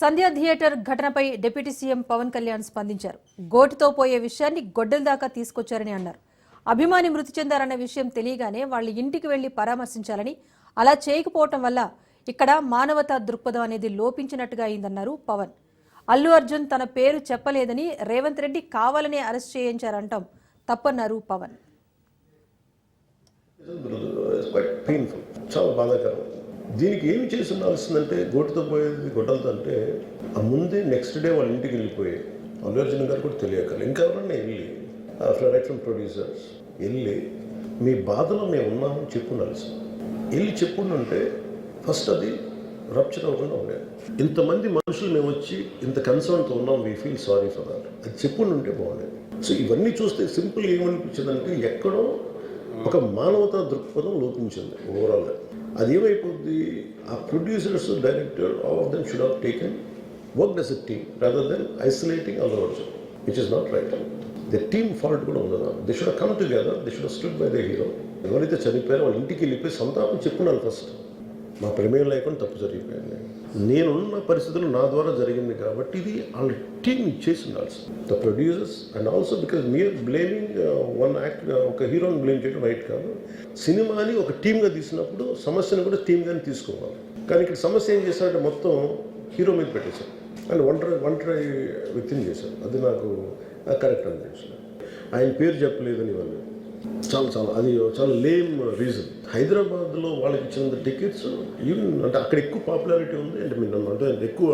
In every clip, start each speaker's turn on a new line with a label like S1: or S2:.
S1: సంధ్యా theatre ఘటనపై deputy C M Pawan Kalyan స్పందించారు. గోటితో పోయే విషయాన్ని గొడ్డల దాకా తీసుకొచ్చారని అన్నారు. అభిమాని మృతి చెందారన్న విషయం తెలియగానే వాళ్ళ ఇంటికి వెళ్ళి పరామర్శించాలని అలా చేయకపోవటం వల్ల ఇక్కడ మానవతా దృక్పథం అనేది లోపించినట్టుగా అయిందన్నారు పవన్. అల్లు అర్జున్ తన పేరు చెప్పలేదని రేవంత్ రెడ్డి కావాలనే అరెస్ట్ చేయించారంటాం తప్పన్నారు పవన్.
S2: చాలా బాధాకరం. దీనికి ఏమి చేసి ఉండాల్సిందంటే గోటుతో పోయేది గొడ్డలతో అంటే ఆ ముందే నెక్స్ట్ డే వాళ్ళ ఇంటికి వెళ్ళిపోయి అల్లు అర్జున్ గారు కూడా తెలియక ఇంకా ఎవరన్నా వెళ్ళి రైట్ ఫ్రమ్ ప్రొడ్యూసర్స్ వెళ్ళి మీ బాధలో మేము ఉన్నామని చెప్పు ఉండాల్సింది వెళ్ళి చెప్పుండుంటే ఫస్ట్ అది రప్చర్ అవ్వకుండా ఉండేది. ఇంతమంది మనుషులు మేము వచ్చి ఇంత కన్సర్న్తో ఉన్నాం we feel sorry for that అది చెప్పుండుంటే బాగుండేది. సో ఇవన్నీ చూస్తే సింపుల్ ఏమనిపించిందంటే ఎక్కడో ఒక మానవతా దృక్పథం లోపించింది ఓవరాల్గా అది ఏమైపోద్ది? ఆ producers director all of them should have taken work as a team rather than isolating Allu Arjun which is not right the team fault కూడా ఉండదు they should come together they should stood by the hero ఎవరైతే చనిపోయారో వాళ్ళ ఇంటికి వెళ్ళిపోయి సంతాపం చెప్పుకున్నాను first మా ప్రమేయం లేకుండా తప్పు జరిగిపోయింది. నేనున్న పరిస్థితులు నా ద్వారా జరిగింది కాబట్టి ఇది వాళ్ళ టీమ్ చేసింది also the producers and also because మీరు బ్లేమింగ్ వన్ యాక్ట్ ఒక హీరోని బ్లేమ్ చేయడం రైట్ కాదు. సినిమాని ఒక టీమ్గా తీసినప్పుడు సమస్యను కూడా టీమ్గానే తీసుకోవాలి. కానీ ఇక్కడ సమస్య ఏం చేశారంటే మొత్తం హీరో మీద పెట్టేశారు. అండ్ ఒంటరి ఒంటరి వ్యక్తిని చేశారు. అది నాకు కరెక్ట్ అనిపించింది ఆయన పేరు చెప్పలేదని వాళ్ళు చాలా చాలా అది చాలా లేమ్ రీజన్ హైదరాబాద్లో వాళ్ళకి ఇచ్చిన టికెట్స్ ఈవెన్ అంటే అక్కడ ఎక్కువ పాపులారిటీ ఉంది. అంటే మీరు అంటే ఎక్కువ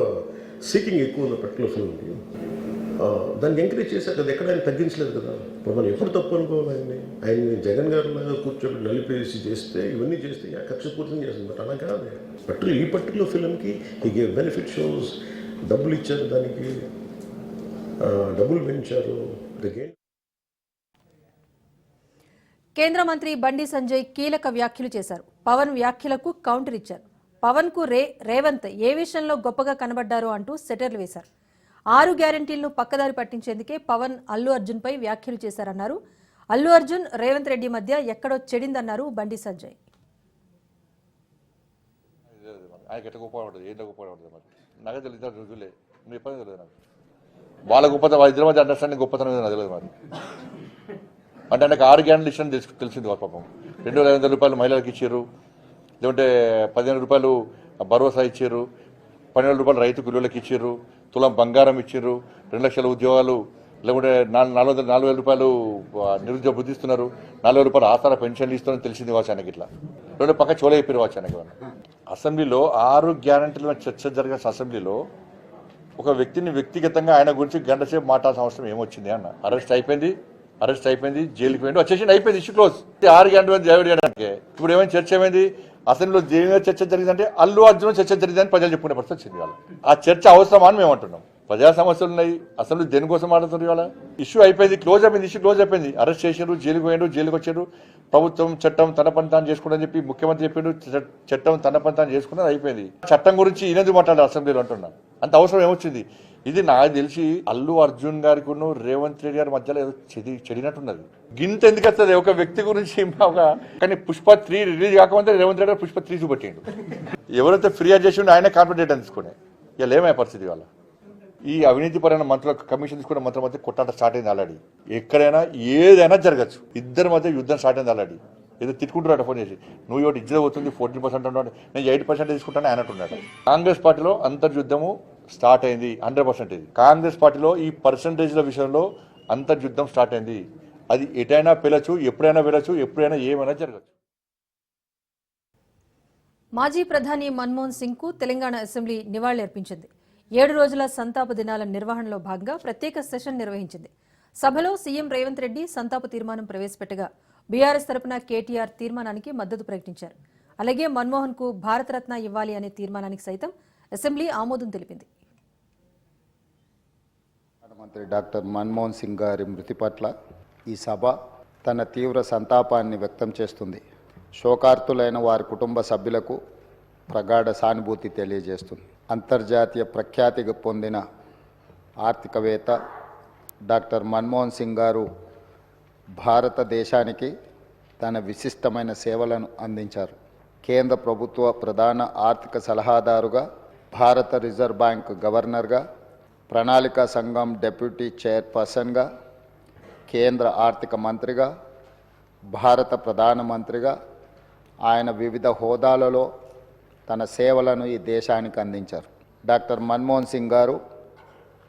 S2: సీకింగ్ ఎక్కువ ఉంది పర్టికులర్ ఫిల్మ్కి దాన్ని ఎంకరేజ్ చేశారు కదా ఎక్కడ ఆయన తగ్గించలేదు కదా. ఇప్పుడు మనం ఎప్పుడు తప్పు అనుకోవాలి ఆయన్ని? ఆయన్ని జగన్ గారి లాగా కూర్చోబెట్టి నలిపేసి చేస్తే ఇవన్నీ చేస్తే ఖర్చు కక్ష పూర్తి చేస్తుంది. బట్ అలా కాదు. పర్టికులర్ ఈ పర్టికులర్ ఫిల్మ్కి ఈ బెనిఫిట్ షోస్ డబ్బులు ఇచ్చారు దానికి. డబ్బులు పెంచారు. గెయిన్
S1: కేంద్ర మంత్రి బండి సంజయ్ కీలక వ్యాఖ్యలు చేశారు. పవన్ వ్యాఖ్యలకు కౌంటర్ ఇచ్చారు. పవన్కు రే రేవంత్ ఏ విషయంలో గొప్పగా కనబడ్డారో అంటూ సెటర్లు వేశారు. ఆరు గ్యారంటీలను పక్కదారి పట్టించేందుకే పవన్ అల్లు అర్జున్ పై వ్యాఖ్యలు చేశారన్నారు. అల్లు అర్జున్ రేవంత్ రెడ్డి మధ్య ఎక్కడో చెడిందన్నారు బండి సంజయ్.
S3: ఆయనకి ఎట్లా గొప్ప ఏంటో గొప్ప మరి? నాకే తెలియదు నువ్వు తెలియదు నాకు. వాళ్ళ గొప్పతనం వాళ్ళ ఇద్దరి మధ్య అండర్స్టాండింగ్ గొప్పతనం తెలియదు మరి. అంటే నాకు ఆరు గ్యారెంటీ ఇష్టం తెలుసు తెలిసింది వాళ్ళ పాపం. రెండు వేల ఐదు వందల రూపాయలు మహిళలకు ఇచ్చారు లేకుంటే పదిహేను రూపాయలు భరోసా ఇచ్చారు పన్నెండు రూపాయలు రైతు కూలీలకు ఇచ్చారు తులం బంగారం ఇచ్చారు రెండు లక్షల ఉద్యోగాలు లేకుంటే నాలుగు నాలుగు వందల నాలుగు వేల రూపాయలు నిరుద్యోగ బుద్ధి ఇస్తున్నారు నాలుగు వేల రూపాయలు ఆసార పెన్షన్లు ఇస్తున్నారని తెలిసింది వాచ్ ఆయనకి ఇట్లా. రెండు పక్క చోల చెప్పారు వాచ్ ఆయనకి. అసెంబ్లీలో ఆరు గ్యారంటీల చర్చ జరిగిన అసెంబ్లీలో ఒక వ్యక్తిని వ్యక్తిగతంగా ఆయన గురించి గంట సేపు మాట్లాడాల్సిన అవసరం ఏమొచ్చింది అన్న. అరెస్ట్ అయిపోయింది అరెస్ట్ అయిపోయింది జైలుకి పోయింది వచ్చేసి అయిపోయింది ఇష్యూ క్లోజ్. ఆరు గంటల మంది జైలు చేయడానికి. ఇప్పుడు ఏమైనా చర్చ ఏమైంది? అసెంబ్లీలో దేని చర్చ జరిగిందంటే అల్లు అర్జున్ చర్చ జరిగిందని ప్రజలు చెప్పుకునే పరిస్థితి వచ్చింది వాళ్ళ ఆ చర్చ అవసరమా అని మేము అంటున్నాం. ప్రజా సమస్యలు ఉన్నాయి. అసలు దేనికోసం మాట్లాడుతున్నారు ఇవాళ? ఇష్యూ అయిపోయింది క్లోజ్ అయిపోయింది ఇష్యూ క్లోజ్ అయిపోయింది. అరెస్ట్ చేసారు జైలుకి పోయారు జైలుకి వచ్చారు. ప్రభుత్వం చట్టం తన పని తాను చేసుకుందని చెప్పి ముఖ్యమంత్రి చెప్పిండు చ- చట్టం తన పని తాను చేసుకున్నది అయిపోయింది. చట్టం గురించి ఈయనది మాట్లాడారు అసెంబ్లీలో అంటున్నా? అంత అవసరం ఏమొచ్చింది? ఇది నాకు తెలిసి అల్లు అర్జున్ గారికి రేవంత్ రెడ్డి గారి మధ్యలో ఏదో చెడి చెడినట్టున్నది గింత ఎందుకు వస్తుంది? ఒక వ్యక్తి గురించి ఒక కానీ పుష్ప త్రీ రిలీజ్ కాకముందే రేవంత్ రెడ్డి పుష్ప త్రీ చూపెట్టిండు. ఎవరైతే ఫిర్యాదు చేసి ఉండే ఆయన కాన్ఫిడెంట్ తీసుకునే. ఇలా ఏమయ్యే పరిస్థితి వాళ్ళ ఈ అవినీతిపరమైన మంత్రుల కమిషన్ తీసుకున్న మంత్రుల మధ్య కొట్టాట స్టార్ట్ అయింది ఆల్రెడీ. ఎక్కడైనా ఏదైనా జరగచ్చు. ఇద్దరి మధ్య యుద్ధం స్టార్ట్ అయింది ఆల్రెడీ. ఏదో తిట్టుకుంటున్నాడు ఫోన్ చేసి. నువ్వు ఇవాటి ఇజ్జత పోతుంది ఫోర్టీన్ పర్సెంట్ అన్నాడు నేను ఎయిట్ పర్సెంట్ తీసుకుంటాను అన్నట్టున్నాడు. కాంగ్రెస్ పార్టీలో అంతర్యుద్ధము స్టార్ట్ అయింది హండ్రెడ్ పర్సెంటేజ్. కాంగ్రెస్ పార్టీలో ఈ పర్సంటేజ్ల విషయంలో అంతర్యుద్ధం స్టార్ట్ అయింది. అది ఎటైనా పిలచు ఎప్పుడైనా వెళ్ళచ్చు ఎప్పుడైనా ఏమైనా జరగచ్చు.
S1: మాజీ ప్రధాని మన్మోహన్ సింగ్కు తెలంగాణ అసెంబ్లీ నివాళులర్పించింది. ఏడు రోజుల సంతాప దినాల నిర్వహణలో భాగంగా ప్రత్యేక సెషన్ నిర్వహించింది. సభలో సీఎం రేవంత్ రెడ్డి సంతాప తీర్మానం ప్రవేశపెట్టగా బీఆర్ఎస్ తరపున కేటీఆర్ తీర్మానానికి మద్దతు ప్రకటించారు. అలాగే మన్మోహన్కు భారతరత్న ఇవ్వాలి అనే తీర్మానానికి సైతం అసెంబ్లీ ఆమోదం తెలిపింది.
S4: మంత్రి డాక్టర్ మన్మోహన్ సింగ్ గారి మృతి పట్ల ఈ సభ తన తీవ్ర సంతాపాన్ని వ్యక్తం చేస్తుంది. శోకార్తులైన వారి కుటుంబ సభ్యులకు ప్రగాఢ సానుభూతి తెలియజేస్తుంది. అంతర్జాతీయ ప్రఖ్యాతి పొందిన ఆర్థికవేత్త డాక్టర్ మన్మోహన్ సింగ్ గారు భారతదేశానికి తన విశిష్టమైన సేవలను అందించారు. కేంద్ర ప్రభుత్వ ప్రధాన ఆర్థిక సలహాదారుగా భారత రిజర్వ్ బ్యాంక్ గవర్నర్గా ప్రణాళిక సంఘం డెప్యూటీ చైర్పర్సన్గా కేంద్ర ఆర్థిక మంత్రిగా భారత ప్రధానమంత్రిగా ఆయన వివిధ హోదాలలో తన సేవలను ఈ దేశానికి అందించారు. డాక్టర్ మన్మోహన్ సింగ్ గారు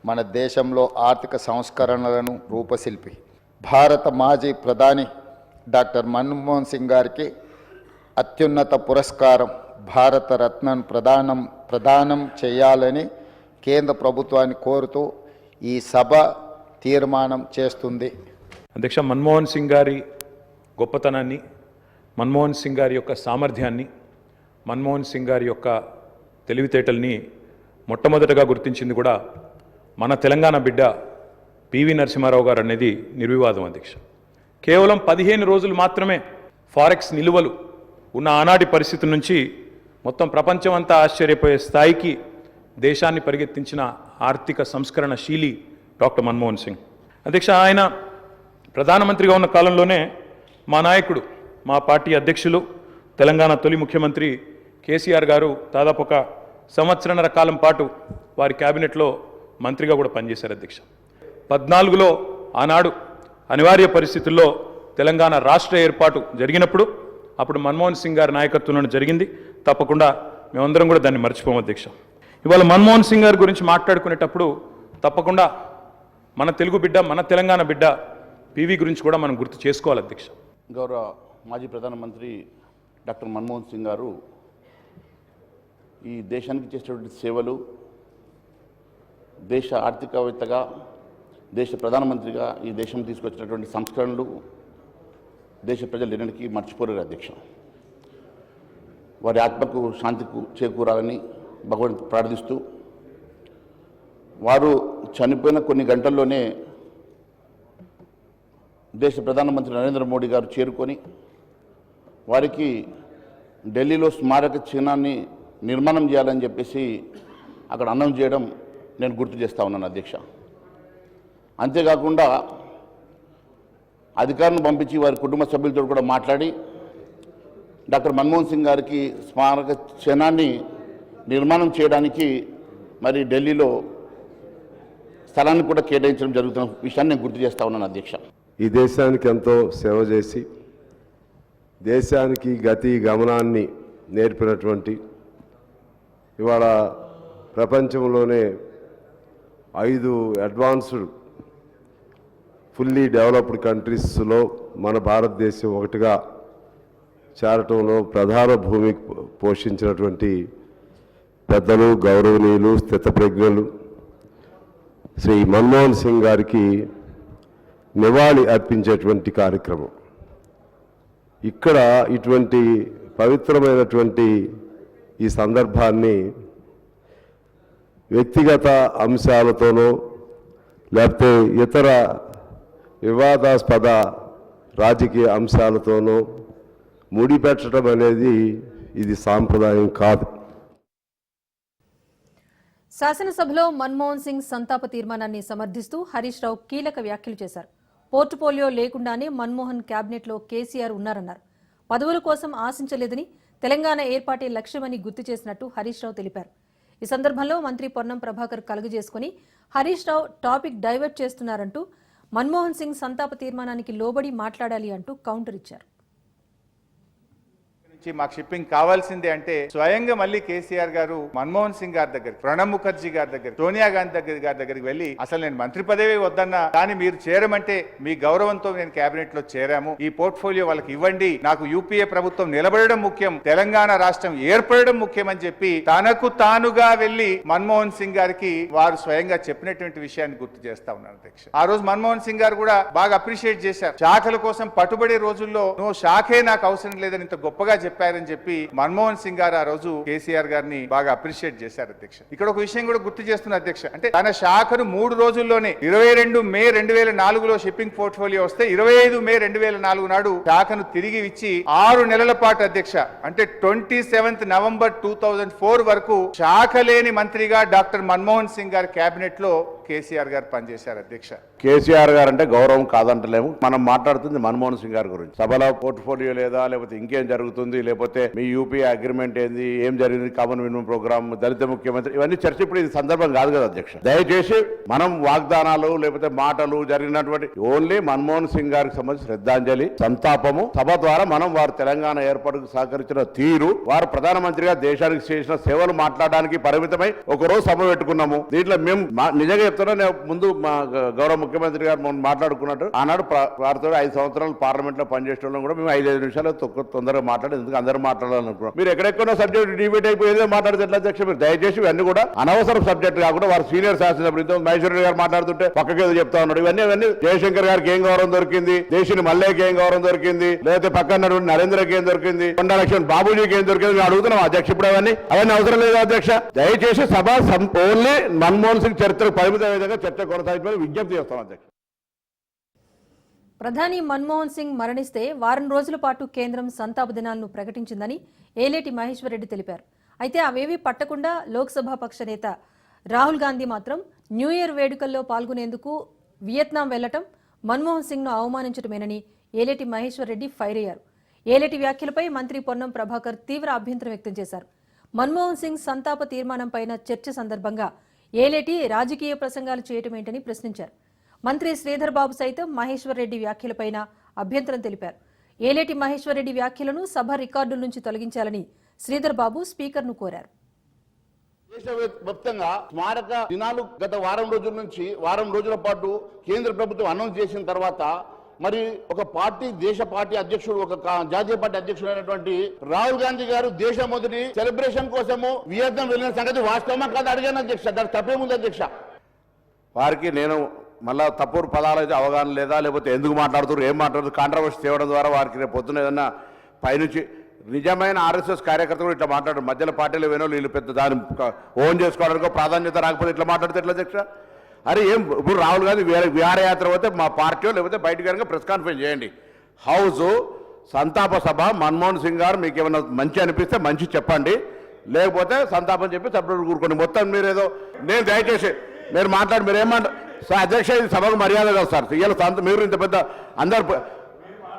S4: మన దేశంలో ఆర్థిక సంస్కరణలను రూపశిల్పి. భారత మాజీ ప్రధాని డాక్టర్ మన్మోహన్ సింగ్ గారికి అత్యున్నత పురస్కారం భారతరత్నం ప్రధానం ప్రదానం ప్రదానం చేయాలని కేంద్ర ప్రభుత్వాన్ని కోరుతూ ఈ సభ తీర్మానం చేస్తుంది.
S5: అధ్యక్ష మన్మోహన్ సింగ్ గారి గొప్పతనాన్ని మన్మోహన్ సింగ్ గారి యొక్క సామర్థ్యాన్ని మన్మోహన్ సింగ్ గారి యొక్క తెలివితేటల్ని మొట్టమొదటగా గుర్తించింది కూడా మన తెలంగాణ బిడ్డ పివి నరసింహారావు గారు అనేది నిర్వివాదం అధ్యక్ష. కేవలం పదిహేను రోజులు మాత్రమే ఫారెక్స్ నిలువలు ఉన్న ఆనాటి పరిస్థితి నుంచి మొత్తం ప్రపంచం అంతా ఆశ్చర్యపోయే స్థాయికి దేశాన్ని పరిగెత్తించిన ఆర్థిక సంస్కరణ శీలి డాక్టర్ మన్మోహన్ సింగ్. అధ్యక్ష ఆయన ప్రధానమంత్రిగా ఉన్న కాలంలోనే మా నాయకుడు మా పార్టీ అధ్యక్షులు తెలంగాణ తొలి ముఖ్యమంత్రి కేసీఆర్ గారు దాదాపు ఒక సంవత్సరన్నర కాలం పాటు వారి క్యాబినెట్లో మంత్రిగా కూడా పనిచేశారు అధ్యక్ష. పద్నాలుగులో ఆనాడు అనివార్య పరిస్థితుల్లో తెలంగాణ రాష్ట్ర ఏర్పాటు జరిగినప్పుడు అప్పుడు మన్మోహన్ సింగ్ గారి నాయకత్వంలో జరిగింది. తప్పకుండా మేమందరం కూడా దాన్ని మర్చిపోము అధ్యక్ష. ఇవాళ మన్మోహన్ సింగ్ గారి గురించి మాట్లాడుకునేటప్పుడు తప్పకుండా మన తెలుగు బిడ్డ మన తెలంగాణ బిడ్డ పీవీ గురించి కూడా మనం గుర్తు చేసుకోవాలి అధ్యక్ష.
S6: గౌరవ మాజీ ప్రధానమంత్రి డాక్టర్ మన్మోహన్ సింగ్ గారు ఈ దేశానికి చేసినటువంటి సేవలు దేశ ఆర్థికవేత్తగా దేశ ప్రధానమంత్రిగా ఈ దేశం తీసుకొచ్చినటువంటి సంస్కరణలు దేశ ప్రజలు ఎన్నటికీ మర్చిపోలేరు అధ్యక్ష. వారి ఆత్మకు శాంతికు చేకూరాలని భగవంతు ప్రార్థిస్తూ వారు చనిపోయిన కొన్ని గంటల్లోనే దేశ ప్రధానమంత్రి నరేంద్ర మోడీ గారు చేరుకొని వారికి ఢిల్లీలో స్మారక చిహ్నాన్ని నిర్మాణం చేయాలని చెప్పేసి అక్కడ అన్నం చేయడం నేను గుర్తు చేస్తా ఉన్నాను అధ్యక్ష. అంతేకాకుండా అధికారులను పంపించి వారి కుటుంబ సభ్యులతో కూడా మాట్లాడి డాక్టర్ మన్మోహన్ సింగ్ గారికి స్మారక చిహ్నాన్ని నిర్మాణం చేయడానికి మరి ఢిల్లీలో స్థలాన్ని కూడా కేటాయించడం జరుగుతున్న విషయాన్ని నేను గుర్తు చేస్తా ఉన్నాను అధ్యక్ష.
S7: ఈ దేశానికి ఎంతో సేవ చేసి దేశానికి గతి గమనాన్ని నేర్పినటువంటి ఇవాళ ప్రపంచంలోనే ఐదు అడ్వాన్స్డ్ ఫుల్లీ డెవలప్డ్ కంట్రీస్లో మన భారతదేశం ఒకటిగా చేరటంలో ప్రధాన భూమి పోషించినటువంటి పెద్దలు గౌరవనీయులు స్థితప్రజ్ఞులు. శ్రీ మన్మోహన్ సింగ్ గారికి నివాళి అర్పించేటువంటి కార్యక్రమం. ఇక్కడ ఇటువంటి పవిత్రమైనటువంటి ఈ సందర్భాన్ని వ్యక్తిగత అంశాలతోనో లేకపోతే ఇతర వివాదాస్పద రాజకీయ అంశాలతోనో ముడిపెట్టడం అనేది ఇది సాంప్రదాయం కాదు.
S1: శాసనసభలో మన్మోహన్ సింగ్ సంతాప తీర్మానాన్ని సమర్థిస్తూ హరీష్ రావు కీలక వ్యాఖ్యలు చేశారు. పోర్టుపోలియో లేకుండానే మన్మోహన్ కేబినెట్లో కేసీఆర్ ఉన్నారన్నారు. పదవుల కోసం ఆశించలేదని తెలంగాణ ఏర్పాటే లక్ష్యమని గుర్తు చేసినట్టు హరీష్ రావు తెలిపారు. ఈ సందర్భంలో మంత్రి పొన్నం ప్రభాకర్ కలుగజేసుకుని హరీష్ రావు టాపిక్ డైవర్ట్ చేస్తున్నారంటూ మన్మోహన్ సింగ్ సంతాప తీర్మానానికి లోబడి మాట్లాడాలి అంటూ కౌంటర్ ఇచ్చారు.
S8: ఇచ్చి మాకు షిప్పింగ్ కావాల్సిందే అంటే స్వయంగా మళ్ళీ కేసీఆర్ గారు మన్మోహన్ సింగ్ గారి దగ్గర ప్రణబ్ ముఖర్జీ గారి దగ్గర సోనియా గాంధీ దగ్గర గారి దగ్గరికి వెళ్ళి అసలు నేను మంత్రి పదవి వద్దన్నా కానీ మీరు చేరమంటే మీ గౌరవంతో నేను కేబినెట్లో చేరాము. ఈ పోర్ట్ఫోలియో వాళ్ళకి ఇవ్వండి. నాకు యూపీఏ ప్రభుత్వం నిలబడడం ముఖ్యం తెలంగాణ రాష్ట్రం ఏర్పడడం ముఖ్యం అని చెప్పి తనకు తానుగా వెళ్ళి మన్మోహన్ సింగ్ గారికి వారు స్వయంగా చెప్పినటువంటి విషయాన్ని గుర్తు చేస్తా ఉన్నారు అధ్యక్ష. ఆ రోజు మన్మోహన్ సింగ్ గారు కూడా బాగా అప్రిషియేట్ చేశారు. శాఖల కోసం పట్టుబడే రోజుల్లో నువ్వు శాఖే నాకు అవసరం లేదని ఇంత గొప్పగా చెప్పారని చెప్పి మన్మోహన్ సింగ్ గారు ఆ రోజు కేసీఆర్ గారిని బాగా అప్రిషియేట్ చేశారు అధ్యక్ష. ఇక్కడ ఒక విషయం కూడా గుర్తు చేస్తున్న అధ్యక్ష. అంటే తన శాఖను మూడు రోజుల్లోనే ఇరవై రెండు మే రెండు వేల నాలుగులో షిప్పింగ్ పోర్ట్ఫోలియో వస్తే ఇరవై ఐదు మే రెండు వేల నాలుగు నాడు శాఖను తిరిగి ఇచ్చి ఆరు నెలల పాటు అధ్యక్ష. అంటే twenty seventh November two thousand four వరకు శాఖ లేని మంత్రిగా డాక్టర్ మన్మోహన్ సింగ్ గారి కేబినెట్లో కేసీఆర్ గారు పనిచేశారు అధ్యక్ష.
S6: కేసీఆర్ గారు అంటే గౌరవం కాదంటలేము. మనం మాట్లాడుతుంది మన్మోహన్ సింగ్ గారి గురించి. సభలో పోర్ట్ఫోలియో లేదా లేకపోతే ఇంకేం జరుగుతుంది లేకపోతే మీ యూపీఏ అగ్రిమెంట్ ఏంది ఏం జరిగింది కామన్ మినిమం ప్రోగ్రామ్ దళిత ముఖ్యమంత్రి ఇవన్నీ చర్చ ఇప్పుడు ఇది సందర్భం కాదు కదా అధ్యక్ష. దయచేసి మనం వాగ్దానాలు లేకపోతే మాటలు జరిగినటువంటి ఓన్లీ మన్మోహన్ సింగ్ గారికి సంబంధించి శ్రద్ధాంజలి సంతాపము. సభ ద్వారా మనం వారు తెలంగాణ ఏర్పాటుకు సహకరించిన తీరు వారు ప్రధానమంత్రిగా దేశానికి చేసిన సేవలు మాట్లాడడానికి పరిమితమై ఒక రోజు సభ పెట్టుకున్నాము. దీంట్లో మేము మా- నిజంగా చెప్తున్నా నేను ముందు మా గౌరవ ముఖ్యమంత్రి గారు మొన్న మాట్లాడుకున్నట్టు ఆనాడు వారితో ఐదు సంవత్సరాలు పార్లమెంట్లో పనిచేసిన కూడా మేము ఐదు ఐదు నిమిషాలు తొందరగా మాట్లాడి ఎందుకు అందరూ మాట్లాడాలనుకున్నాం. మీరు ఎక్కడెక్కడో సబ్జెక్ట్ డిబేట్ అయిపోయేదే మాట్లాడితే ఎట్లా అధ్యక్ష? మీరు దయచేసి ఇవన్నీ కూడా అనవసర సబ్జెక్ట్ కాకుండా వారు సీనియర్ శాసనసభ్యులు ఇంతకు మహేశ్వర గారు మాట్లాడుతుంటే పక్కకి చెప్తా ఉన్నాడు. ఇవన్నీ ఇవన్నీ జయశంకర్ గారికి ఏం గౌరవం దొరికింది? దేశిని మల్లేకి ఏం గౌరవం దొరికింది? లేకపోతే పక్కన నరేంద్రకి ఏం దొరికింది? కొండ లక్ష్మణ్ బాబుజీకి ఏం దొరికింది? మేము అడుగుతున్నాం అధ్యక్ష ఇప్పుడు అవన్నీ అవన్నీ అవసరం లేదు అధ్యక్ష? దయచేసి సభ ఓన్లీ మన్మోహన్ సింగ్ చరిత్రకు పరిమితమైన విధంగా చర్చ కొనసాగించమని విజ్ఞప్తి చేస్తాం అధ్యక్ష
S1: ప్రధాని మన్మోహన్ సింగ్ మరణిస్తే వారం రోజుల పాటు కేంద్రం సంతాప దినాలను ప్రకటించిందని ఏలేటి మహేశ్వర్ రెడ్డి తెలిపారు. అయితే అవేవీ పట్టకుండా లోక్సభ పక్ష నేత రాహుల్ గాంధీ మాత్రం న్యూ ఇయర్ వేడుకల్లో పాల్గొనేందుకు వియత్నాం వెళ్ళటం మన్మోహన్ సింగ్ను అవమానించడమేనని ఏలేటి మహేశ్వరరెడ్డి ఫైర్ అయ్యారు. ఏలేటి వ్యాఖ్యలపై మంత్రి పొన్నం ప్రభాకర్ తీవ్ర అభ్యంతరం వ్యక్తం చేశారు. మన్మోహన్ సింగ్ సంతాప తీర్మానంపైన చర్చ సందర్భంగా ఏలేటి రాజకీయ ప్రసంగాలు చేయటమేంటని ప్రశ్నించారు. మంత్రి శ్రీధర్ బాబు సైతం మహేశ్వర్ రెడ్డి వ్యాఖ్యలపైన అభ్యంతరం తెలిపారు. ఏలేటి మహేశ్వర్ రెడ్డి వ్యాఖ్యలను సభ రికార్డుల నుంచి తొలగించాలని శ్రీధర్ బాబు స్పీకర్ను కోరారు.
S6: దేశవ్యాప్తంగా స్మారక దినాలు గత వారం రోజుల నుంచి వారం రోజుల పాటు కేంద్ర ప్రభుత్వం అనౌన్స్ చేసిన తర్వాత మరి ఒక పార్టీ దేశ పార్టీ అధ్యక్షుడు ఒక జాతీయ పార్టీ అధ్యక్షుడు అయినటువంటి రాహుల్ గాంధీ గారు దేశ మొదటి సెలబ్రేషన్ కోసము వియత్నం వెళ్ళిన సంగతి వాస్తవమా కాదు అడిగాను అధ్యక్ష. దానికి తప్పేముంది అధ్యక్ష? వారికి నేను మళ్ళా తప్పుడు పదాలు అయితే అవగాహన లేదా? లేకపోతే ఎందుకు మాట్లాడుతున్నారు? ఏం మాట్లాడుతున్నారు? కాంట్రవర్సీ తేవడం ద్వారా వారికి రేపు పొద్దున ఏదన్నా పైనుంచి నిజమైన ఆర్ఎస్ఎస్ కార్యకర్తలు ఇట్లా మాట్లాడారు. మధ్యలో పార్టీలు వేనో వీళ్ళు పెద్ద దాని ఓన్ చేసుకోవడానికి ప్రాధాన్యత రాకపోతే ఇట్లా మాట్లాడితే ఎట్లా అధ్యక్ష? అరే ఏం ఇప్పుడు రాహుల్ గాంధీ వేరే విహారయాత్ర పోతే మా పార్టీ లేకపోతే బయటకు కనుక ప్రెస్ కాన్ఫరెన్స్ చేయండి. హౌస్ సంతాప సభ మన్మోహన్ సింగ్ గారు మీకు ఏమైనా మంచి అనిపిస్తే మంచి చెప్పండి. లేకపోతే సంతాపం చెప్పి సభ్యులు కూరుకోండి మొత్తం మీరు ఏదో నేను దయచేసి మీరు మాట్లాడి మీరు ఏమంట సార్ అధ్యక్ష ఇది సభకు మర్యాద కాదు సార్. ఇవాళ సంత మీరు ఇంత పెద్ద అందరు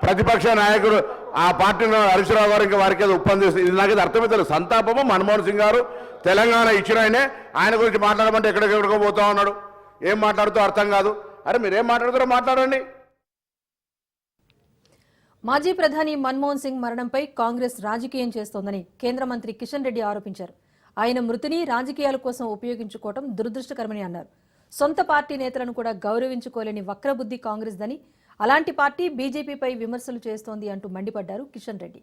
S6: ప్రతిపక్ష నాయకుడు ఆ పార్టీలో హరీశ్రావు గారు ఇంకా వారికి ఏదో ఒప్పందం ఇది నాకు ఇది అర్థమవుతుంది సంతాపము మన్మోహన్ సింగ్ గారు తెలంగాణ ఇచ్చిన ఆయనే. ఆయన గురించి మాట్లాడమంటే ఎక్కడికెక్కడికో పోతా ఉన్నాడు. ఏం మాట్లాడుతూ అర్థం కాదు. అరే మీరు ఏం మాట్లాడుతారో మాట్లాడండి.
S1: మాజీ ప్రధాని మన్మోహన్ సింగ్ మరణంపై కాంగ్రెస్ రాజకీయం చేస్తోందని కేంద్ర మంత్రి కిషన్ రెడ్డి ఆరోపించారు. ఆయన మృతిని రాజకీయాల కోసం ఉపయోగించుకోవడం దురదృష్టకరమని అన్నారు. సొంత పార్టీ నేతలను కూడా గౌరవించుకోలేని వక్రబుద్ధి కాంగ్రెస్ దని అలాంటి పార్టీ బీజేపీపై విమర్శలు చేస్తోంది అంటూ మండిపడ్డారు కిషన్ రెడ్డి.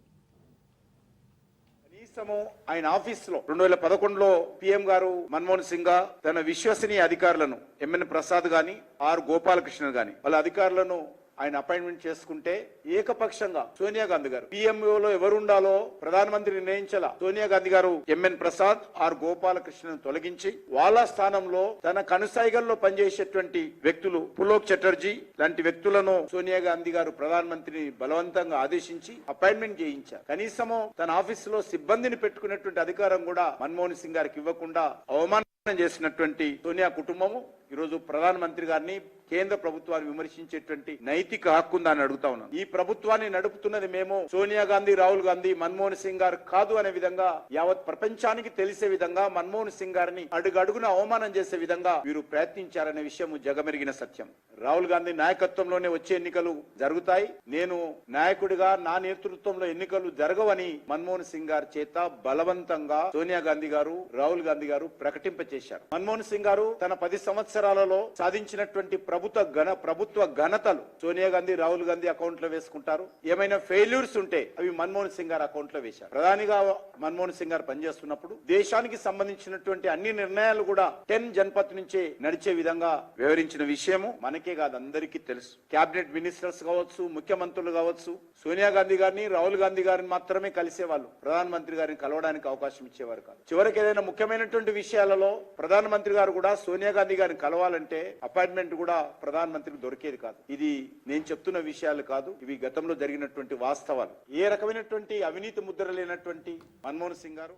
S9: కనీసము ఆయన ఆఫీస్లో రెండు వేల పదకొండులో పిఎం గారు మన్మోహన్ సింగ్గా తన విశ్వసనీయ అధికారులను ఎంఎన్ ప్రసాద్ గాని ఆర్ గోపాలకృష్ణ గాని వాళ్ళ అధికారులను ఆయన అపాయింట్మెంట్ చేసుకుంటే ఏకపక్షంగా సోనియా గాంధీ గారు. పిఎంఓలో ఎవరు ఉండాలో ప్రధానమంత్రి నిర్ణయించాల. సోనియా గాంధీ గారు ఎంఎన్ ప్రసాద్ ఆర్ గోపాలకృష్ణను తొలగించి వాళ్ళ స్థానంలో తన కనుసాయిగల్లో పనిచేసేటువంటి వ్యక్తులు పులోక్ చటర్జీ లాంటి వ్యక్తులను సోనియా గాంధీ గారు ప్రధానమంత్రిని బలవంతంగా ఆదేశించి అపాయింట్మెంట్ చేయించారు. కనీసము తన ఆఫీసులో సిబ్బందిని పెట్టుకునేటువంటి అధికారం కూడా మన్మోహన్ సింగ్ గారికి ఇవ్వకుండా అవమానం చేసినటువంటి సోనియా కుటుంబము ఈరోజు ప్రధానమంత్రి గారిని కేంద్ర ప్రభుత్వాన్ని విమర్శించేటువంటి నైతిక హక్కు ఉందని అడుగుతా ఉన్నాను ఈ ప్రభుత్వాన్ని నడుపుతున్నది మేము సోనియా గాంధీ రాహుల్ గాంధీ మన్మోహన్ సింగ్ గారు కాదు అనే విధంగా యావత్ ప్రపంచానికి తెలిసే విధంగా మన్మోహన్ సింగ్ గారిని అడుగడుగున అవమానం చేసే విధంగా వీరు ప్రయత్నించారనే విషయం జగమెరిగిన సత్యం. రాహుల్ గాంధీ నాయకత్వంలోనే వచ్చే ఎన్నికలు జరుగుతాయి. నేను నాయకుడిగా నా నేతృత్వంలో ఎన్నికలు జరగవని మన్మోహన్ సింగ్ గారి చేత బలవంతంగా సోనియా గాంధీ గారు రాహుల్ గాంధీ గారు ప్రకటింప చేశారు మన్మోహన్ సింగ్ గారు తన పది సంవత్సరాలలో సాధించినటువంటి ప్రభుత్వ ఘన ప్రభుత్వ ఘనతలు సోనియా గాంధీ రాహుల్ గాంధీ అకౌంట్లో వేసుకుంటారు. ఏమైనా ఫెయిల్యూర్స్ ఉంటే అవి మన్మోహన్ సింగ్ గారు అకౌంట్లో వేశారు. ప్రధానిగా మన్మోహన్ సింగ్ గారు పనిచేస్తున్నప్పుడు దేశానికి సంబంధించినటువంటి అన్ని నిర్ణయాలు కూడా టెన్ జన్పత్ నుంచే నడిచే విధంగా వివరించిన విషయము మనకే కాదు అందరికీ తెలుసు. కేబినెట్ మినిస్టర్స్ కావచ్చు ముఖ్యమంత్రులు కావచ్చు సోనియా గాంధీ గారిని రాహుల్ గాంధీ గారిని మాత్రమే కలిసేవాళ్ళు. ప్రధానమంత్రి గారిని కలవడానికి అవకాశం ఇచ్చేవారు కాదు. చివరికి ఏదైనా ముఖ్యమైనటువంటి విషయాలలో ప్రధానమంత్రి గారు కూడా సోనియా గాంధీ గారిని కలవాలంటే అపాయింట్మెంట్ కూడా ప్రధానమంత్రికి దొరికేది కాదు. ఇది నేను చెప్తున్న విషయాలు కాదు ఇవి గతంలో జరిగినటువంటి వాస్తవాలు. ఏ రకమైనటువంటి అవినీతి ముద్ర లేనటువంటి మన్మోహన్ సింగ్ గారు?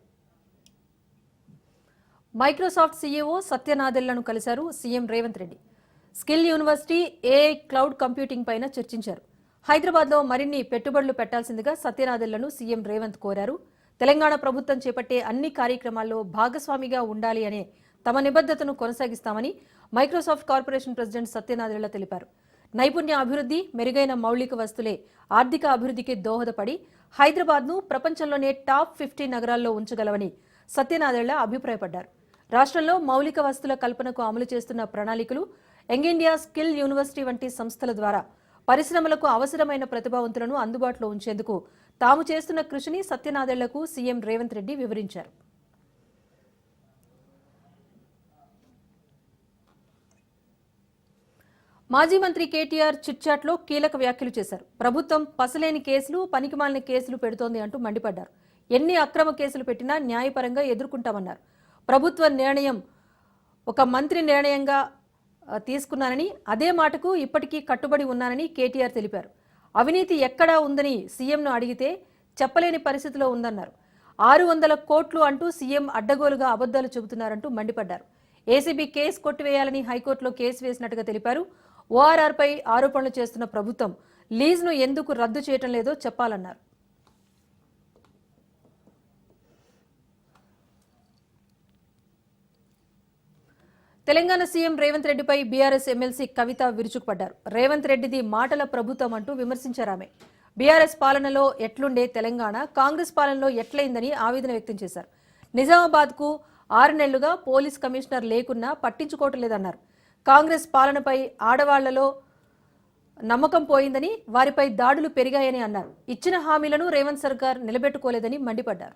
S1: మైక్రోసాఫ్ట్ సీఈఓ సత్యనాదెళ్ళను కలిశారు CM Revanth Reddy. Skill university AI cloud computing పైన చర్చించారు. హైదరాబాద్లో మరిన్ని పెట్టుబడులు పెట్టాల్సిందిగా సత్యనాదెళ్ళను సీఎం రేవంత్ కోరారు. తెలంగాణ ప్రభుత్వం చేపట్టే అన్ని కార్యక్రమాల్లో భాగస్వామిగా ఉండాలి అనే తమ నిబద్ధతను కొనసాగిస్తామని మైక్రోసాఫ్ట్ కార్పొరేషన్ ప్రెసిడెంట్ సత్యనాదెళ్ళ తెలిపారు. నైపుణ్య అభివృద్ధి మెరుగైన మౌలిక వస్తులే ఆర్థిక అభివృద్ధికి దోహదపడి హైదరాబాద్ను ప్రపంచంలోనే టాప్ ఫిఫ్టీ నగరాల్లో ఉంచగలవని సత్యనాదెళ్ళ అభిప్రాయపడ్డారు. రాష్ట్రంలో మౌలిక వస్తుల కల్పనకు అమలు చేస్తున్న ప్రణాళికలు యంగ్ ఇండియా స్కిల్ యూనివర్సిటీ వంటి సంస్థల ద్వారా పరిశ్రమలకు అవసరమైన ప్రతిభావంతులను అందుబాటులో ఉంచేందుకు తాము చేస్తున్న కృషిని సత్యనాదెళ్ళకు సీఎం రేవంత్ రెడ్డి వివరించారు. మాజీ మంత్రి కేటీఆర్ చిట్చాట్లో కీలక వ్యాఖ్యలు చేశారు. ప్రభుత్వం పసలేని కేసులు పనికిమాలిన కేసులు పెడుతోంది అంటూ మండిపడ్డారు. ఎన్ని అక్రమ కేసులు పెట్టినా న్యాయపరంగా ఎదుర్కొంటామన్నారు. ప్రభుత్వ నిర్ణయం ఒక మంత్రి నిర్ణయంగా తీసుకున్నానని అదే మాటకు ఇప్పటికీ కట్టుబడి ఉన్నానని కేటీఆర్ తెలిపారు. అవినీతి ఎక్కడా ఉందని సీఎంను అడిగితే చెప్పలేని పరిస్థితిలో ఉందన్నారు. ఆరు వందల కోట్లు అంటూ సీఎం అడ్డగోలుగా అబద్ధాలు చెబుతున్నారంటూ మండిపడ్డారు. ఏసీబీ కేసు కొట్టివేయాలని హైకోర్టులో కేసు వేసినట్టుగా తెలిపారు. ఓఆర్ఆర్పై ఆరోపణలు చేస్తున్న ప్రభుత్వం లీజ్ను ఎందుకు రద్దు చేయటం లేదో చెప్పాలన్నారు. తెలంగాణ సీఎం రేవంత్ రెడ్డిపై బీఆర్ఎస్ ఎమ్మెల్సీ కవిత విరుచుకుపడ్డారు. రేవంత్ రెడ్డిది మాటల ప్రభుత్వం అంటూ విమర్శించారామె. బీఆర్ఎస్ పాలనలో ఎట్లుండే తెలంగాణ కాంగ్రెస్ పాలనలో ఎట్లయిందని ఆవేదన వ్యక్తం చేశారు. నిజామాబాద్కు ఆరు నెలలుగా పోలీస్ కమిషనర్ లేకున్నా పట్టించుకోవటం లేదన్నారు. కాంగ్రెస్ పాలనపై ఆడవాళ్ళలో నమ్మకం పోయిందని వారిపై దాడులు పెరిగాయని అన్నారు. ఇచ్చిన హామీలను రేవంత్ సర్కార్ నిలబెట్టుకోలేదని మండిపడ్డారు.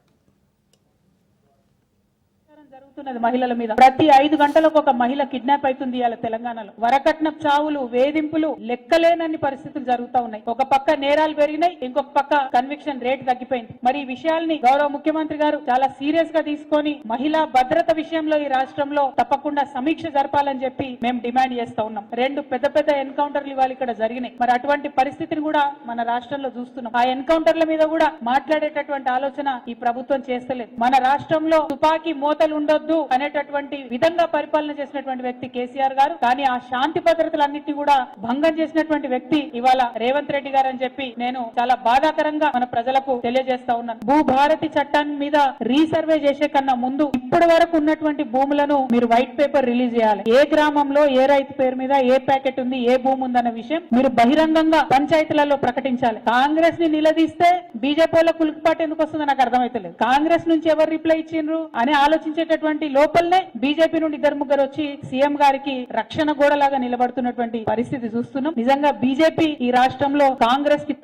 S10: వస్తున్నది మహిళల మీద. ప్రతి ఐదు గంటలకు ఒక మహిళ కిడ్నాప్ అవుతుంది ఇవాళ తెలంగాణలో. వరకట్న చావులు వేధింపులు లెక్కలేనన్ని పరిస్థితులు జరుగుతా ఉన్నాయి. ఒక పక్క నేరాలు పెరిగినాయి ఇంకొక పక్క కన్విక్షన్ రేట్ తగ్గిపోయింది. మరి ఈ విషయాల్ని గౌరవ ముఖ్యమంత్రి గారు చాలా సీరియస్గా తీసుకొని మహిళా భద్రత విషయంలో ఈ రాష్ట్రంలో తప్పకుండా సమీక్ష జరపాలని చెప్పి మేము డిమాండ్ చేస్తా ఉన్నాం. రెండు పెద్ద పెద్ద ఎన్కౌంటర్లు ఇవాళ ఇక్కడ జరిగినాయి. మరి అటువంటి పరిస్థితిని కూడా మన రాష్ట్రంలో చూస్తున్నాం. ఆ ఎన్కౌంటర్ల మీద కూడా మాట్లాడేటటువంటి ఆలోచన ఈ ప్రభుత్వం చేస్తలేదు. మన రాష్ట్రంలో తుపాకీ మోతలు ఉండొద్దు అనేటటువంటి విధంగా పరిపాలన చేసినటువంటి వ్యక్తి కేసీఆర్ గారు. కానీ ఆ శాంతి భద్రతలన్నింటినీ కూడా భంగం చేసినటువంటి వ్యక్తి ఇవాళ రేవంత్ రెడ్డి గారు అని చెప్పి నేను చాలా బాధాకరంగా మన ప్రజలకు తెలియజేస్తా ఉన్నాను. భూభారతి చట్టాన్ని మీద రీసర్వే చేసే కన్నా ముందు ఇప్పటి వరకు ఉన్నటువంటి భూములను మీరు వైట్ పేపర్ రిలీజ్ చేయాలి. ఏ గ్రామంలో ఏ రైతు పేరు మీద ఏ ప్యాకెట్ ఉంది ఏ భూమి ఉందన్న విషయం మీరు బహిరంగంగా పంచాయతీలలో ప్రకటించాలి. కాంగ్రెస్ని నిలదీస్తే బీజేపీలో కులుకుపాటు ఎందుకు వస్తుందో నాకు అర్థమైతలేదు. కాంగ్రెస్ నుంచి ఎవరు రిప్లై ఇచ్చిండ్రు అని ఆలోచించేటటువంటి లోపలనే బీజేపీ నుండి ఇద్దరు ముగ్గురు వచ్చి సీఎం గారికి రక్షణ గోడలాగా నిలబడుతున్నటువంటి పరిస్థితి చూస్తున్నాం. నిజంగా బీజేపీ ఈ రాష్ట్రంలో కాంగ్రెస్కి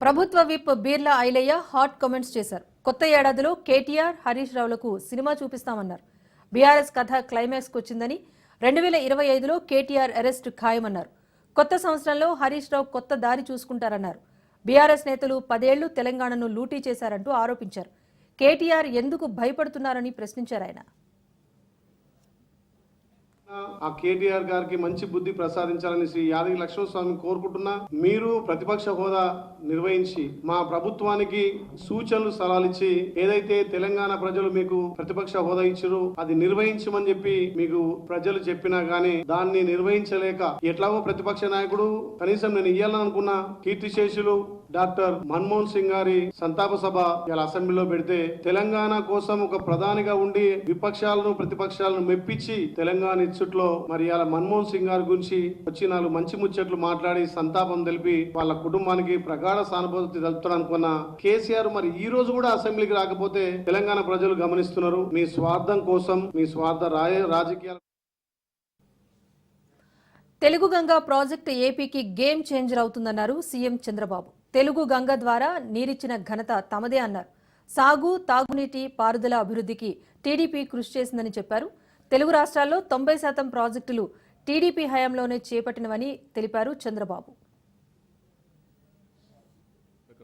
S1: ప్రభుత్వ whip Beerla Ailaiah hot comments చేశారు. కొత్త ఏడాదిలో కేటీఆర్ హరీష్ రావులకు సినిమా చూపిస్తామన్నారు. బీఆర్ఎస్ కథ క్లైమాక్స్కి వచ్చిందని రెండు వేల ఇరవై ఐదులో కేటీఆర్ అరెస్ట్ ఖాయమన్నారు. కొత్త సంవత్సరంలో హరీష్ రావు కొత్త దారి చూసుకుంటారన్నారు. బీఆర్ఎస్ నేతలు పదేళ్ళు తెలంగాణను లూటీ చేశారంటూ ఆరోపించారు. కేటీఆర్ ఎందుకు భయపడుతున్నారని ప్రశ్నించారు ఆయన.
S11: ఆ కేటీఆర్ గారికి మంచి బుద్ధి ప్రసాదించాలని శ్రీ యాదగిరి లక్ష్మణస్వామి కోరుకుంటున్నా. మీరు ప్రతిపక్ష హోదా నిర్వహించి మా ప్రభుత్వానికి సూచనలు సలహాలు ఇచ్చి ఏదైతే తెలంగాణ ప్రజలు మీకు ప్రతిపక్ష హోదా ఇచ్చారో అది నిర్వహించమని చెప్పి మీకు ప్రజలు చెప్పినా గానీ దాన్ని నిర్వహించలేక ఎట్లాగో ప్రతిపక్ష నాయకుడు కనీసం నేను ఇయ్యాలనుకున్న కీర్తిశేషులు డాక్టర్ మన్మోహన్ సింగ్ గారి సంతాప సభ ఇలా అసెంబ్లీలో పెడితే తెలంగాణ కోసం ఒక ప్రధానిగా ఉండి విపక్షాలను ప్రతిపక్షాలను మెప్పించి తెలంగాణ ఇచ్చుట్లో మరి ఇలా మన్మోహన్ సింగ్ గారి గురించి వచ్చి నాలుగు మంచి ముచ్చట్లు మాట్లాడి సంతాపం తెలిపి వాళ్ళ కుటుంబానికి ప్రగాఢ సానుభూతి తెలుపుతాడనుకున్న కేసీఆర్ మరి ఈ రోజు కూడా అసెంబ్లీకి రాకపోతే తెలంగాణ ప్రజలు గమనిస్తున్నారు. మీ స్వార్థం కోసం మీ స్వార్థ రాయ రాజకీయాల
S1: తెలుగు గంగా ప్రాజెక్టు ఏపీకి గేమ్ చేంజర్ అవుతుందన్నారు సీఎం చంద్రబాబు. తెలుగు గంగ ద్వారా నీరిచ్చిన ఘనత తమదే అన్నారు. సాగు తాగునీటి పారుదల అభివృద్ధికి టీడీపీ కృషి చేసిందని చెప్పారు. తెలుగు రాష్ట్రాల్లో తొంభై శాతం ప్రాజెక్టులు టీడీపీ హయాంలోనే చేపట్టినవని తెలిపారు చంద్రబాబు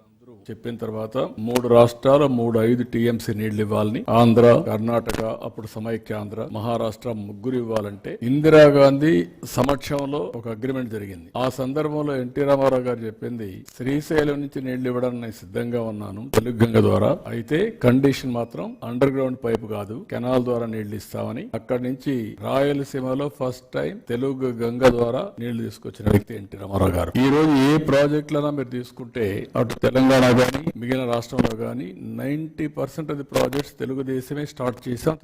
S12: అందరూ చెప్పిన తర్వాత మూడు రాష్ట్రాల మూడు ఐదు టీఎంసీ నీళ్ళు ఇవ్వాలని ఆంధ్ర కర్ణాటక అప్పుడు సమైక్య ఆంధ్ర మహారాష్ట్ర ముగ్గురు ఇవ్వాలంటే ఇందిరాగాంధీ సమక్షంలో ఒక అగ్రిమెంట్ జరిగింది. ఆ సందర్భంలో ఎన్టీ రామారావు గారు చెప్పింది శ్రీశైలం నుంచి నీళ్ళు ఇవ్వడానికి నేను సిద్ధంగా ఉన్నాను తెలుగు గంగ ద్వారా. అయితే కండిషన్ మాత్రం అండర్ గ్రౌండ్ పైపు కాదు కెనాల్ ద్వారా నీళ్ళు ఇస్తామని అక్కడి నుంచి రాయలసీమలో ఫస్ట్ టైం తెలుగు గంగ ద్వారా నీళ్ళు తీసుకొచ్చిన వ్యక్తి ఎన్టీ రామారావు గారు. ఈ రోజు ఏ ప్రాజెక్టులైనా మీరు తీసుకుంటే అటు తెలంగాణ కానీ మిగిలిన రాష్ట్రంలో కానీ ninety percent of the projects తెలుగుదేశమే start చేశాం.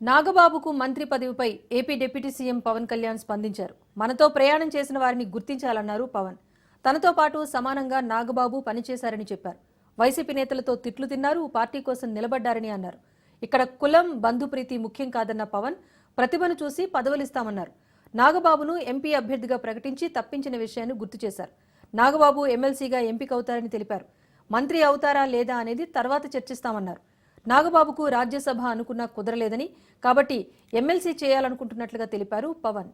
S1: నాగబాబుకు మంత్రి పదవిపై AP deputy CM Pawan Kalyan స్పందించారు. మనతో ప్రయాణం చేసిన వారిని గుర్తించాలన్నారు పవన్. తనతో పాటు సమానంగా నాగబాబు పనిచేశారని చెప్పారు. వైసీపీ నేతలతో తిట్లు తిన్నారు పార్టీ కోసం నిలబడ్డారని అన్నారు. ఇక్కడ కులం బంధుప్రీతి ముఖ్యం కాదన్న పవన్ ప్రతిభను చూసి పదవులిస్తామన్నారు. నాగబాబును ఎంపీ అభ్యర్థిగా ప్రకటించి తప్పించిన విషయాన్ని గుర్తు చేశారు. నాగబాబు ఎమ్మెల్సీగా ఎంపికవుతారని తెలిపారు. మంత్రి అవుతారా లేదా అనేది తర్వాత చర్చిస్తామన్నారు. నాగబాబుకు రాజ్యసభ అనుకున్నా కుదరలేదని కాబట్టి ఎమ్మెల్సీ చేయాలనుకుంటున్నట్లుగా తెలిపారు పవన్.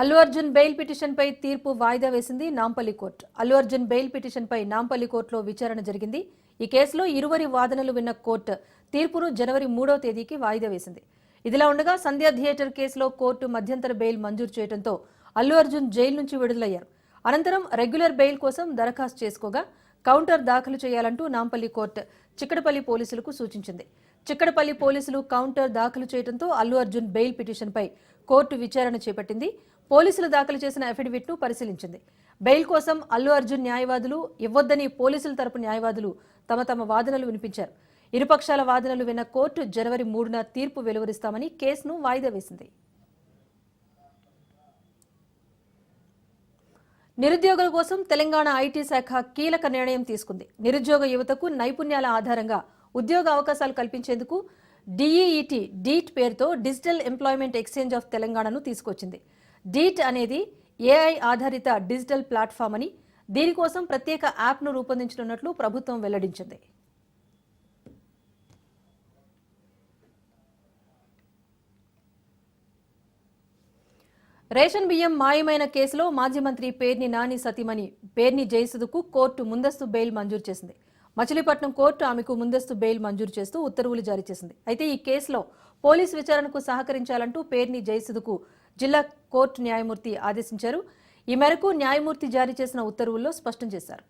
S1: అల్లు అర్జున్ బెయిల్ పిటిషన్పై తీర్పు వాయిదా వేసింది నాంపల్లి కోర్టు. అల్లు అర్జున్ బెయిల్ పిటిషన్పై నాంపల్లి కోర్టులో విచారణ జరిగింది. ఈ కేసులో ఇరువరి వాదనలు విన్న కోర్టు తీర్పును జనవరి మూడో తేదీకి వాయిదా వేసింది. ఇదిలా ఉండగా సంధ్యా థియేటర్ కేసులో కోర్టు మధ్యంతర బెయిల్ మంజూరు చేయడంతో అల్లు అర్జున్ జైలు నుంచి విడుదలయ్యారు. అనంతరం రెగ్యులర్ బెయిల్ కోసం దరఖాస్తు చేసుకోగా కౌంటర్ దాఖలు చేయాలంటూ నాంపల్లి కోర్టు చిక్కడపల్లి పోలీసులకు సూచించింది. చిక్కడపల్లి పోలీసులు కౌంటర్ దాఖలు చేయడంతో అల్లు అర్జున్ బెయిల్ పిటిషన్పై కోర్టు విచారణ చేపట్టింది. పోలీసులు దాఖలు చేసిన అఫిడవిట్ను పరిశీలించింది. బెయిల్ కోసం అల్లు అర్జున్ న్యాయవాదులు ఇవ్వొద్దని పోలీసుల తరపు న్యాయవాదులు తమ తమ వాదనలు వినిపించారు. ఇరుపక్షాల వాదనలు విన్న కోర్టు జనవరి మూడున తీర్పు వెలువరిస్తామని కేసును వాయిదా వేసింది. నిరుద్యోగుల కోసం తెలంగాణ ఐటీ శాఖ కీలక నిర్ణయం తీసుకుంది. నిరుద్యోగ యువతకు నైపుణ్యాల ఆధారంగా ఉద్యోగ అవకాశాలు కల్పించేందుకు డిఈఈటి డీట్ పేరుతో డిజిటల్ ఎంప్లాయ్మెంట్ ఎక్స్చేంజ్ ఆఫ్ తెలంగాణను తీసుకొచ్చింది. డీట్ అనేది ఏఐ ఆధారిత డిజిటల్ ప్లాట్ఫామ్ అని దీనికోసం ప్రత్యేక యాప్ను రూపొందించనున్నట్లు ప్రభుత్వం వెల్లడించింది. రేషన్ బియ్యం మాయమైన కేసులో మాజీ మంత్రి పేర్ని నాని సతీమణి పేర్ని జయసుధకు కోర్టు ముందస్తు బెయిల్ మంజూరు చేసింది. మచిలీపట్నం కోర్టు ఆమెకు ముందస్తు బెయిల్ మంజూరు చేస్తూ ఉత్తర్వులు జారీ చేసింది. అయితే ఈ కేసులో పోలీస్ విచారణకు సహకరించాలంటూ పేర్ని జయసుధకు జిల్లా కోర్టు న్యాయమూర్తి ఆదేశించారు. ఈ మేరకు న్యాయమూర్తి జారీ చేసిన ఉత్తర్వుల్లో స్పష్టం చేశారు.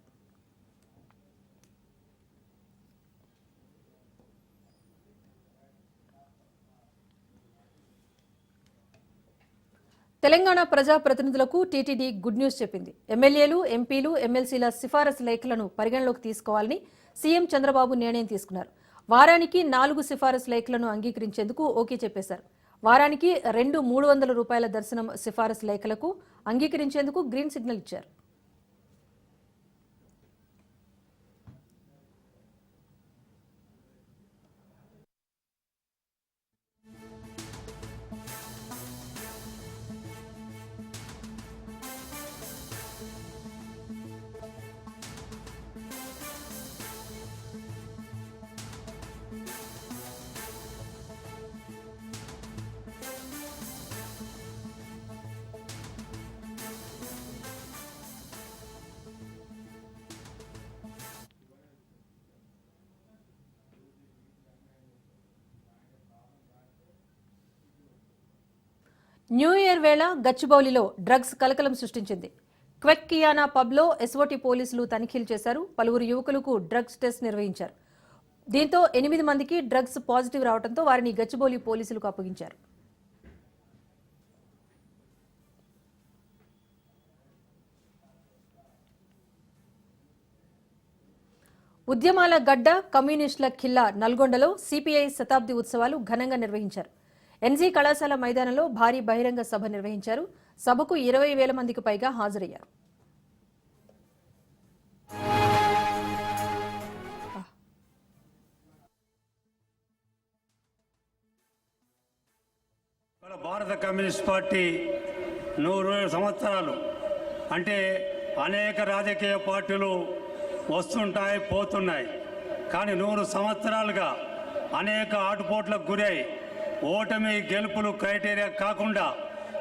S1: తెలంగాణ ప్రజా ప్రతినిధులకు టీటీడీ గుడ్ న్యూస్ చెప్పింది. ఎమ్మెల్యేలు ఎంపీలు ఎమ్మెల్సీల సిఫారసు లేఖలను పరిగణలోకి తీసుకోవాలని సీఎం చంద్రబాబు నిర్ణయం తీసుకున్నారు. వారానికి నాలుగు సిఫారసు లేఖలను అంగీకరించేందుకు ఓకే చెప్పేశారు. వారానికి రెండు మూడు వందల రూపాయల దర్శనం సిఫారసు లేఖలకు అంగీకరించేందుకు గ్రీన్ సిగ్నల్ ఇచ్చారు. న్యూ ఇయర్ వేళ గచ్చిబౌలిలో డ్రగ్స్ కలకలం సృష్టించింది. క్వెక్ కియానా పబ్లో ఎస్ఓటి పోలీసులు తనిఖీలు చేశారు. పలువురు యువకులకు డ్రగ్స్ టెస్ట్ నిర్వహించారు. దీంతో ఎనిమిది మందికి డ్రగ్స్ పాజిటివ్ రావడంతో వారిని గచ్చిబౌలి పోలీసులకు అప్పగించారు. ఉద్యమాల గడ్డ కమ్యూనిస్టుల ఖిల్లా నల్గొండలో సిపిఐ శతాబ్ది ఉత్సవాలు ఘనంగా నిర్వహించారు. ఎన్జీ కళాశాల మైదానంలో భారీ బహిరంగ సభ నిర్వహించారు. సభకు ఇరవై వేల మందికి పైగా హాజరయ్యారు.
S13: మన భారత కమ్యూనిస్ట్ పార్టీ నూరు సంవత్సరాలు అంటే అనేక రాజకీయ పార్టీలు వస్తుంటాయి పోతున్నాయి. కానీ నూరు సంవత్సరాలుగా అనేక ఆటుపోట్లకు గురై ఓటమి గెలుపులు క్రైటీరియా కాకుండా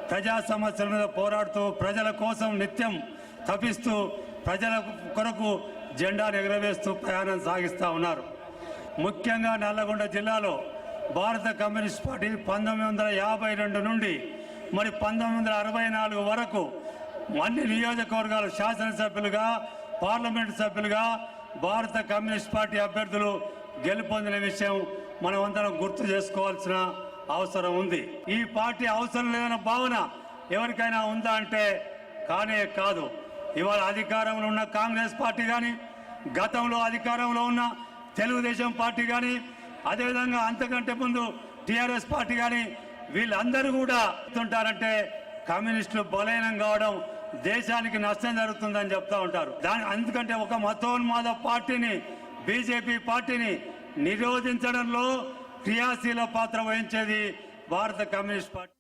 S13: ప్రజా సమస్యల మీద పోరాడుతూ ప్రజల కోసం నిత్యం తపిస్తూ ప్రజల కొరకు జెండాను ఎగరవేస్తూ ప్రయాణం సాగిస్తూ ఉన్నారు. ముఖ్యంగా నల్లగొండ జిల్లాలో భారత కమ్యూనిస్ట్ పార్టీ పంతొమ్మిది వందల యాభై రెండు నుండి మరి పంతొమ్మిది వందల అరవై నాలుగు వరకు అన్ని నియోజకవర్గాల శాసనసభ్యులుగా పార్లమెంటు సభ్యులుగా భారత కమ్యూనిస్ట్ పార్టీ అభ్యర్థులు గెలుపొందిన విషయం మనమందరం గుర్తు చేసుకోవాల్సిన అవసరం ఉంది. ఈ పార్టీ అవసరం లేదన్న భావన ఎవరికైనా ఉందా అంటే కానే కాదు. ఇవాళ అధికారంలో ఉన్న కాంగ్రెస్ పార్టీ కానీ గతంలో అధికారంలో ఉన్న తెలుగుదేశం పార్టీ కానీ అదేవిధంగా అంతకంటే ముందు టిఆర్ఎస్ పార్టీ కానీ వీళ్ళందరూ కూడా ఉంటారంటే కమ్యూనిస్టులు బలహీనం కావడం దేశానికి నష్టం జరుగుతుందని చెప్తా ఉంటారు. దాని అందుకంటే ఒక మతోన్మాద పార్టీని బీజేపీ పార్టీని నిరోధించడంలో క్రియాశీల పాత్ర వహించేది భారత కమ్యూనిస్ట్ పార్టీ.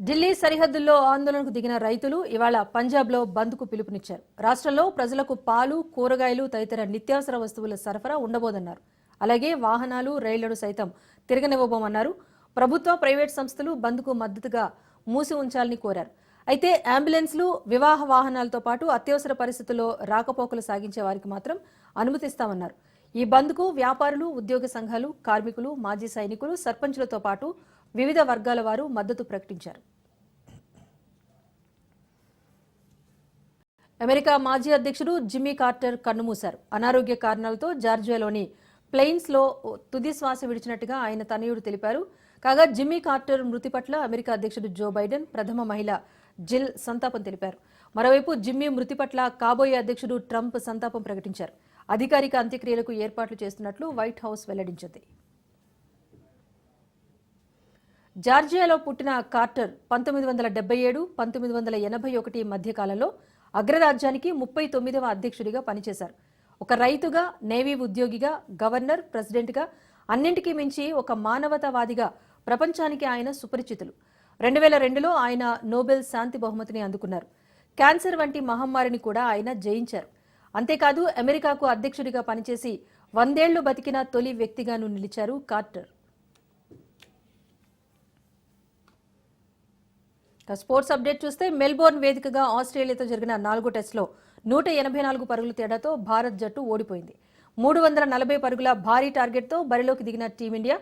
S1: ఢిల్లీ సరిహద్దుల్లో ఆందోళనకు దిగిన రైతులు ఇవాళ పంజాబ్లో బంద్కు పిలుపునిచ్చారు. రాష్ట్రంలో ప్రజలకు పాలు కూరగాయలు తదితర నిత్యావసర వస్తువుల సరఫరా ఉండబోదన్నారు. అలాగే వాహనాలు రైళ్ళను సైతం తిరగనివ్వబోమన్నారు. ప్రభుత్వ ప్రైవేట్ సంస్థలు బంద్కు మద్దతుగా మూసి ఉంచాలని కోరారు. అయితే అంబులెన్స్లు వివాహ వాహనాలతో పాటు అత్యవసర పరిస్థితుల్లో రాకపోకలు సాగించే వారికి మాత్రం అనుమతిస్తామన్నారు. ఈ బంద్కు వ్యాపారులు ఉద్యోగ సంఘాలు కార్మికులు మాజీ సైనికులు సర్పంచులతో పాటు వివిధ వర్గాల వారు మద్దతు ప్రకటించారు. అమెరికా మాజీ అధ్యక్షుడు జిమ్మీ కార్టర్ కన్నుమూశారు. అనారోగ్య కారణాలతో జార్జియాలోని ప్లెయిన్స్లో తుది శ్వాస విడిచినట్టుగా ఆయన తనయుడు తెలిపారు. కాగా జిమ్మీ కార్టర్ మృతి పట్ల అమెరికా అధ్యక్షుడు జో బైడెన్ ప్రథమ మహిళ జిల్ సంతాపం తెలిపారు. మరోవైపు జిమ్మీ మృతి పట్ల కాబోయే అధ్యక్షుడు ట్రంప్ సంతాపం ప్రకటించారు. అధికారిక అంత్యక్రియలకు ఏర్పాట్లు చేస్తున్నట్లు వైట్ హౌస్ వెల్లడించింది. జార్జియాలో పుట్టిన కార్టర్ పంతొమ్మిది వందల డెబ్బై ఏడు పంతొమ్మిది వందల ఎనభై ఒకటి మధ్యకాలంలో అగ్రరాజ్యానికి ముప్పై తొమ్మిదవ అధ్యక్షుడిగా పనిచేశారు. ఒక రైతుగా నేవీ ఉద్యోగిగా గవర్నర్ ప్రెసిడెంట్గా అన్నింటికీ మించి ఒక మానవతావాదిగా ప్రపంచానికి ఆయన సుపరిచితులు. రెండు వేల రెండులో ఆయన నోబెల్ శాంతి బహుమతిని అందుకున్నారు. క్యాన్సర్ వంటి మహమ్మారిని కూడా ఆయన జయించారు. అంతేకాదు అమెరికాకు అధ్యక్షుడిగా పనిచేసి వందేళ్ళు బతికిన తొలి వ్యక్తిగాను నిలిచారు కార్టర్. స్పోర్ట్స్ అప్డేట్ చూస్తే మెల్బోర్న్ వేదికగా ఆస్ట్రేలియాతో జరిగిన నాలుగో టెస్టులో నూట ఎనభై నాలుగు పరుగుల తేడాతో భారత్ జట్టు ఓడిపోయింది. మూడు వందల నలభై పరుగుల భారీ టార్గెట్తో బరిలోకి దిగిన టీమిండియా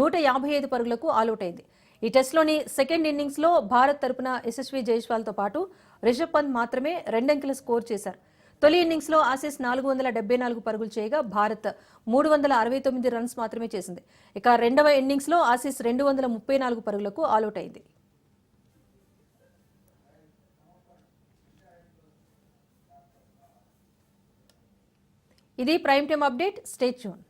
S1: నూట యాభై ఐదు పరుగులకు ఆలౌట్ అయింది ఈ టెస్టులోని సెకండ్ ఇన్నింగ్స్లో భారత్ తరపున యశస్వి జైస్వాల్తో పాటు రిషబ్ పంత్ మాత్రమే రెండంకెల స్కోర్ చేశారు. తొలి ఇన్నింగ్స్లో ఆసీస్ నాలుగు వందల డెబ్బై నాలుగు పరుగులు చేయగా భారత్ మూడు వందల అరవై తొమ్మిది రన్స్ మాత్రమే చేసింది. ఇక రెండవ ఇన్నింగ్స్లో ఆసీస్ రెండు వందల ముప్పై నాలుగు పరుగులకు ఆలౌట్ అయింది ఇది prime time update. Stay tune.